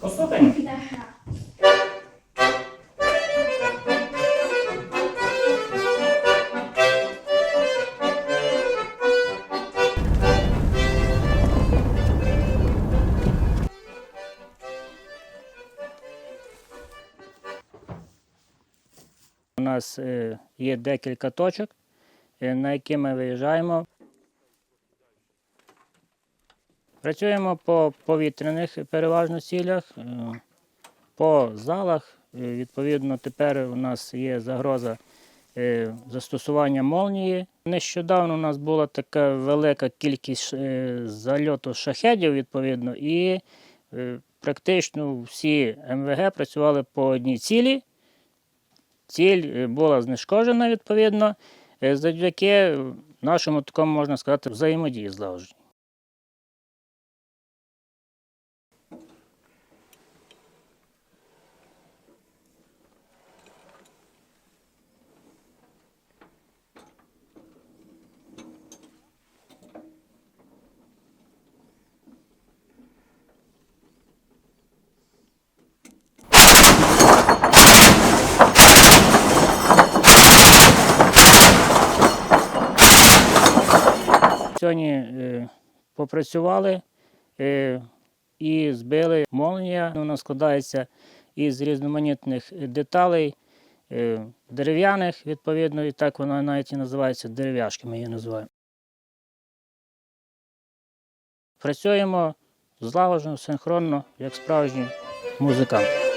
Послухаємо. У нас е, є декілька точок, е, на які ми виїжджаємо. Працюємо по повітряних переважно цілях, е, по залах. Е, Відповідно, тепер у нас є загроза е, застосування молнії. Нещодавно у нас була така велика кількість зальоту шахедів, відповідно, і практично всі МВГ працювали по одній цілі. Ціль була знешкоджена, відповідно, завдяки нашому такому, можна сказати, взаємодії злагодженню. Сьогодні е, попрацювали е, і збили молнія. Вона складається із різноманітних деталей, е, дерев'яних, відповідно, і так вона навіть і називається дерев'яшки, ми її називаємо. Працюємо злагоджено, синхронно, як справжні музиканти.